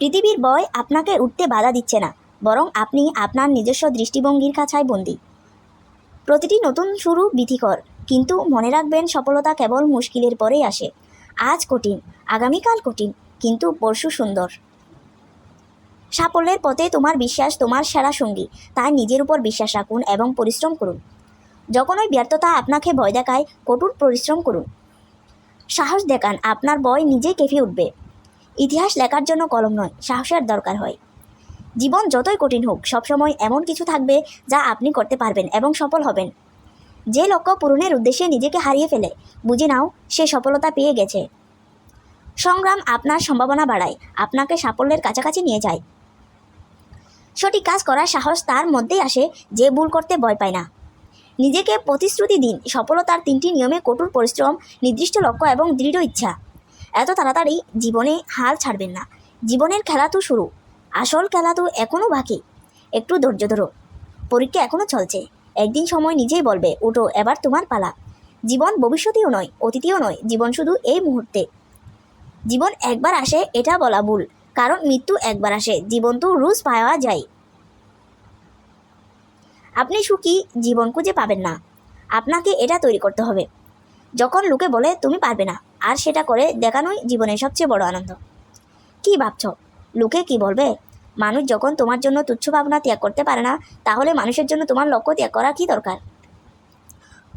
পৃথিবীর বয় আপনাকে উঠতে বাধা দিচ্ছে না, বরং আপনি আপনার নিজস্ব দৃষ্টিভঙ্গির কাছায় বন্দী। প্রতিটি নতুন শুরু বিধিকর, কিন্তু মনে রাখবেন সফলতা কেবল মুশকিলের পরেই আসে। আজ কঠিন, আগামীকাল কঠিন, কিন্তু পরশু সুন্দর। সাফল্যের পথে তোমার বিশ্বাস, তোমার সেরা সঙ্গী, তাই নিজের উপর বিশ্বাস রাখুন এবং পরিশ্রম করুন। যখন ওই ব্যর্থতা আপনাকে ভয় দেখায়, কঠোর পরিশ্রম করুন। সাহস দেখান, আপনার বয় নিজেই কেঁপে উঠবে। ইতিহাস লেখার জন্য কলম নয়, সাহসের দরকার হয়। জীবন যতই কঠিন হোক, সবসময় এমন কিছু থাকবে যা আপনি করতে পারবেন এবং সফল হবেন। যে লক্ষ্য পূরণের উদ্দেশ্যে নিজেকে হারিয়ে ফেলে, বুঝে নাও সে সফলতা পেয়ে গেছে। সংগ্রাম আপনার সম্ভাবনা বাড়ায়, আপনাকে সাফল্যের কাছাকাছি নিয়ে যায়। সঠিক কাজ করার সাহস তার মধ্যেই আসে, যে ভুল করতে ভয় পায় না। নিজেকে প্রতিশ্রুতি দিন, সফলতার তিনটি নিয়মে কঠোর পরিশ্রম, নির্দিষ্ট লক্ষ্য এবং দৃঢ় ইচ্ছা। এত তাড়াতাড়ি জীবনে হাল ছাড়বেন না। জীবনের খেলা তো শুরু। আসল খেলা তো এখনও বাকি। একটু ধৈর্য ধরো। পরীক্ষা এখনও চলছে। একদিন সময় নিজেই বলবে, ওঠো, এবার তোমার পালা। জীবন ভবিষ্যতেও নয়, অতীতেও নয়, জীবন শুধু এই মুহূর্তে। জীবন একবার আসে, এটা বলা ভুল। কারণ মৃত্যু একবার আসে, জীবন তো রুজ পাওয়া যায়। আপনি সুখী, জীবন খুঁজে পাবেন না। আপনাকে এটা তৈরি করতে হবে। যখন লোকে বলে, তুমি পারবে না। আর সেটা করে দেখানোই জীবনের সবচেয়ে বড় আনন্দ। কি ভাবছ? লোকে কি বলবে? মানুষ যখন তোমার জন্য তুচ্ছ ভাবনা ত্যাগ করতে পারে না, তাহলে মানুষের জন্য তোমার লক্ষ্য ত্যাগ করা কি দরকার?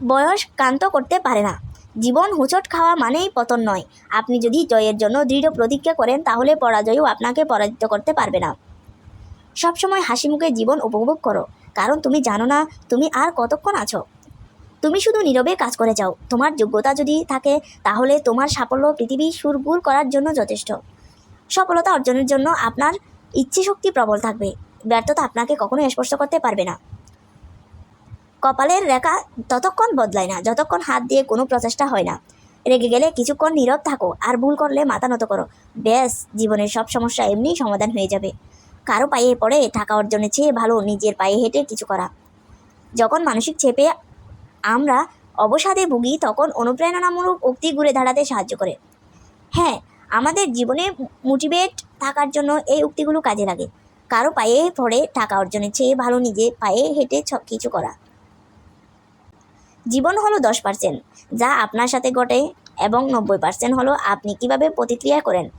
বয়স কান্ত করতে পারে না। জীবন হুচট খাওয়া মানেই পতন নয়। আপনি যদি জয়ের জন্য দৃঢ় প্রতিজ্ঞা করেন, তাহলে পরাজয়ও আপনাকে পরাজিত করতে পারবে না। সবসময় হাসি মুখে জীবন উপভোগ করো। কারণ তুমি জানো না তুমি আর কতক্ষণ আছো। তুমি শুধু নীরবে কাজ করে যাও। তোমার যোগ্যতা যদি থাকে, তাহলে তোমার সাফল্য পৃথিবী সুরগুল করার জন্য যথেষ্ট। সফলতা অর্জনের জন্য আপনার ইচ্ছে শক্তি প্রবল থাকবে। ব্যর্থতা আপনাকে কখনো স্পর্শ করতে পারবে না। কপালের রেখা ততক্ষণ বদলায় না, যতক্ষণ হাত দিয়ে কোনো প্রচেষ্টা হয় না। রেগে গেলে কিছুক্ষণ নীরব থাকো আর ভুল করলে মাথা নত করো। ব্যাস, জীবনের সব সমস্যা এমনিই সমাধান হয়ে যাবে। কারও পায়ে পড়ে টাকা অর্জনের চেয়ে ভালো নিজের পায়ে হেঁটে কিছু করা। যখন মানসিক চেপে আমরা অবসাদে ভুগি তখন অনুপ্রেরণামূলক উক্তি ঘুরে দাঁড়াতে সাহায্য করে। হ্যাঁ আমাদের জীবনে মোটিভেট থাকার জন্য এই উক্তিগুলো কাজে লাগে। কারও পায়ে পড়ে টাকা অর্জনের চেয়ে ভালো নিজে পায়ে হেঁটে সব কিছু করা। জীবন হলো দশ পার্সেন্ট যা আপনার সাথে ঘটে এবং নব্বই পার্সেন্ট হলো আপনি কীভাবে প্রতিক্রিয়া করেন